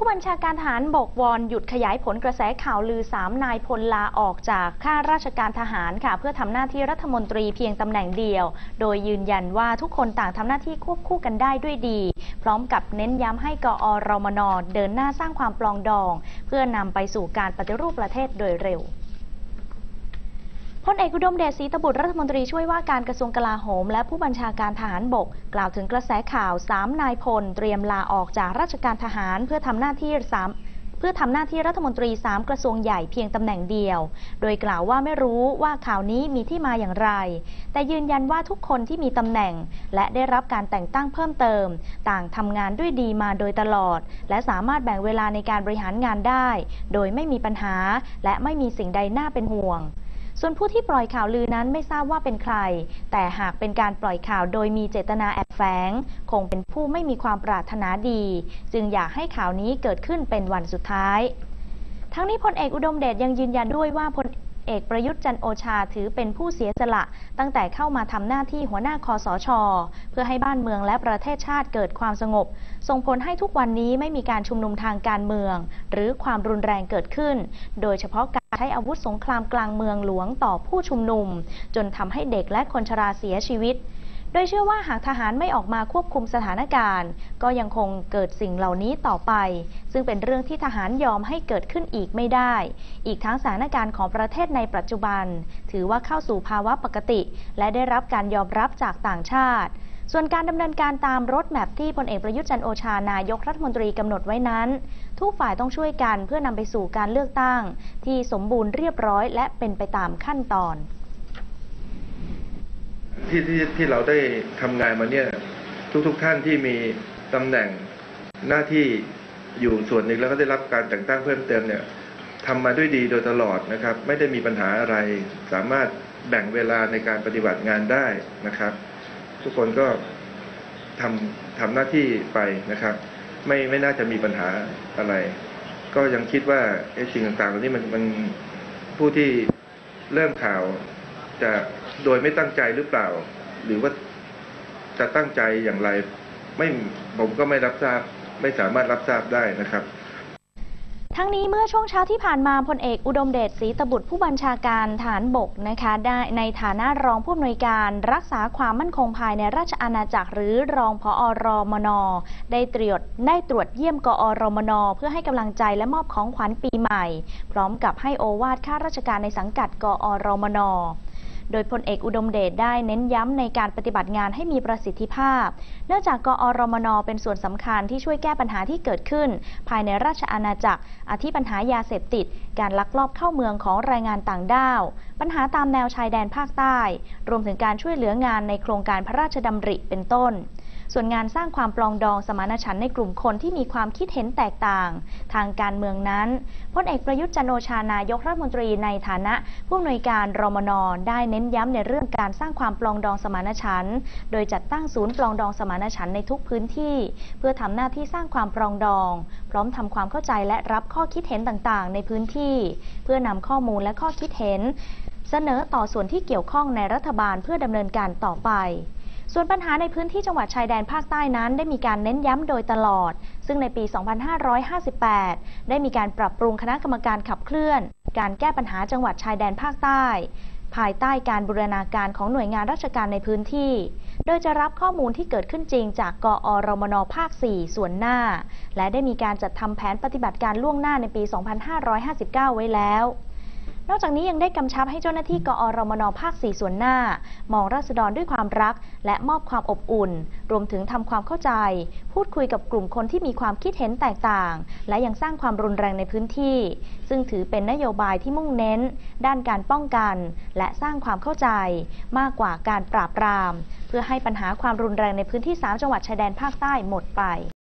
ผู้บัญชาการทหารบกวอนหยุดขยายผลกระแสข่าวลือ 3 นายพลลาออกจากข้าราชการทหารค่ะ เพื่อทำหน้าที่รัฐมนตรีเพียงตำแหน่งเดียว โดยยืนยันว่าทุกคนต่างทำหน้าที่ควบคู่กันได้ด้วยดี พร้อมกับเน้นย้ำให้กอรมนเดินหน้าสร้างความปลองดอง เพื่อนำไปสู่การปฏิรูปประเทศโดยเร็ว พลเอกอุดมเดชศรีตบุตรรัฐมนตรีช่วยว่าการกระทรวงกลาโหม และผู้บัญชาการทหารบก กล่าวถึงกระแสข่าว 3 นายพล เตรียมลาออกจากราชการทหารเพื่อทำหน้าที่ 3เพื่อทำหน้าที่รัฐมนตรี 3 กระทรวงใหญ่เพียงตำแหน่งเดียว โดยกล่าวว่าไม่รู้ว่าข่าวนี้มีที่มาอย่างไร แต่ยืนยันว่าทุกคนที่มีตำแหน่ง และได้รับการแต่งตั้งเพิ่มเติม ต่างทำงานด้วยดีมาโดยตลอด และสามารถแบ่งเวลาในการบริหารงานได้ โดยไม่มีปัญหา และไม่มีสิ่งใดน่าเป็นห่วง ส่วนผู้ที่ปล่อยข่าวลือนั้นไม่ทราบว่าเป็นใคร แต่หากเป็นการปล่อยข่าวโดยมีเจตนาแอบแฝงคงเป็นผู้ไม่มีความปรารถนาดี จึงอยากให้ข่าวนี้เกิดขึ้นเป็นวันสุดท้าย ทั้งนี้พลเอกอุดมเดชยังยืนยันด้วยว่าพล เอกประยุทธ์จันโอชาถือเป็นผู้เสียสละ ตั้งแต่เข้ามาทำหน้าที่หัวหน้าคอสช เพื่อให้บ้านเมืองและประเทศชาติเกิดความสงบ ส่งผลให้ทุกวันนี้ไม่มีการชุมนุมทางการเมือง หรือความรุนแรงเกิดขึ้น โดยเฉพาะการใช้อาวุธสงครามกลางเมืองหลวงต่อผู้ชุมนุม จนทำให้เด็กและคนชราเสียชีวิต โดยเชื่อว่าหากทหารไม่ออกมาควบคุมสถานการณ์ ก็ยังคงเกิดสิ่งเหล่านี้ต่อไป ซึ่งเป็นเรื่องที่ทหารยอมให้เกิดขึ้นอีกไม่ได้ อีกทั้งสถานการณ์ของประเทศในปัจจุบัน ถือว่าเข้าสู่ภาวะปกติ และได้รับการยอมรับจากต่างชาติส่วนการดำเนินการตามรถแมพที่พลเอกประยุทธ์จันโอชานายกรัฐมนตรีกำหนดไว้นั้น ทุกฝ่ายต้องช่วยกันเพื่อนำไปสู่การเลือกตั้ง ที่สมบูรณ์เรียบร้อยและเป็นไปตามขั้นตอน ที่ที่ที่เราได้ทำงานมาเนี่ย ทุกๆทท่านที่มีตำแหน่งหน้าที่อยู่ส่วนหนึ่งแล้วก็ได้รับการแต่งตั้งเพิ่มเติมเนี่ยทำมาด้วยดีโดยตลอดนะครับ ไม่ได้มีปัญหาอะไร สามารถแบ่งเวลาในการปฏิบัติงานได้นะครับ ทุกคนก็ทำทำหน้าที่ไปนะครับ ไม่ไม่น่าจะมีปัญหาอะไร ก็ยังคิดว่าไอ้สิ่งต่างๆเหล่านี้มันมันผู้ที่เริ่มข่าวจะ โดยไม่ตั้งใจหรือเปล่า หรือว่าจะตั้งใจอย่างไรไม่ผมก็ไม่รับทราบไม่สามารถรับทราบได้นะครับทั้งนี้เมื่อช่วงเช้าที่ผ่านมาพลเอกอุดมเดชศรีตบุตรผู้บัญชาการฐานบกนะคะได้ในฐานะรองผู้อำนวยการรักษาความมั่นคงภายในราชอาณาจักร หรือรองพอรมน ได้ตรวจได้ตรวจเยี่ยมกอรมน เพื่อให้กำลังใจและมอบของขวัญปีใหม่ พร้อมกับให้โอวาทข้าราชการในสังกัดกอรมน โดยพลเอกอุดมเดชได้เน้นย้ำในการปฏิบัติงานให้มีประสิทธิภาพ เนื่องจากกอรมนเป็นส่วนสำคัญที่ช่วยแก้ปัญหาที่เกิดขึ้น ภายในราชอาณาจักร อาทิปัญหายาเสพติด การลักลอบเข้าเมืองของแรงงานต่างด้าว ปัญหาตามแนวชายแดนภาคใต้ รวมถึงการช่วยเหลืองานในโครงการพระราชดำริเป็นต้น ส่วนงานสร้างความปลองดองสมานฉันท์ในกลุ่มคนที่มีความคิดเห็นแตกต่าง ทางการเมืองนั้นพลเอกประยุทธ์จันโอชานายกรัฐมนตรีในฐานะผู้อำนวยการรมนได้เน้นย้ำในเรื่องการสร้างความปลองดองสมานฉันท์โดยจัดตั้งศูนย์ปลองดองสมานฉันท์ในทุกพื้นที่ เพื่อทำหน้าที่สร้างความปลองดอง พร้อมทำความเข้าใจและรับข้อคิดเห็นต่างๆ ในพื้นที่ เพื่อนำข้อมูลและข้อคิดเห็น เสนอต่อส่วนที่เกี่ยวข้องในรัฐบาลเพื่อดำเนินการต่อไป ส่วนปัญหาในพื้นที่จังหวัดชายแดนภาคใต้นั้น ได้มีการเน้นย้ำโดยตลอด ซึ่งในปี 2558 ได้มีการปรับปรุงคณะกรรมการขับเคลื่อน การแก้ปัญหาจังหวัดชายแดนภาคใต้ ภายใต้การบูรณาการของหน่วยงานราชการในพื้นที่ โดยจะรับข้อมูลที่เกิดขึ้นจริงจากกอรมนภาค 4 ส่วนหน้า และได้มีการจัดทำแผนปฏิบัติการล่วงหน้าในปี 2559 ไว้แล้ว นอกจากนี้ยังได้กำชับให้เจ้าหน้าที่กอรมนภาค4ส่วนหน้า มองราษฎรด้วยความรัก และมอบความอบอุ่น รวมถึงทำความเข้าใจ พูดคุยกับกลุ่มคนที่มีความคิดเห็นแตกต่าง และยังสร้างความรุนแรงในพื้นที่ ซึ่งถือเป็นนโยบายที่มุ่งเน้น ด้านการป้องกัน และสร้างความเข้าใจ มากกว่าการปราบปราม เพื่อให้ปัญหาความรุนแรงในพื้นที่ 3 จังหวัดชายแดนภาคใต้หมดไป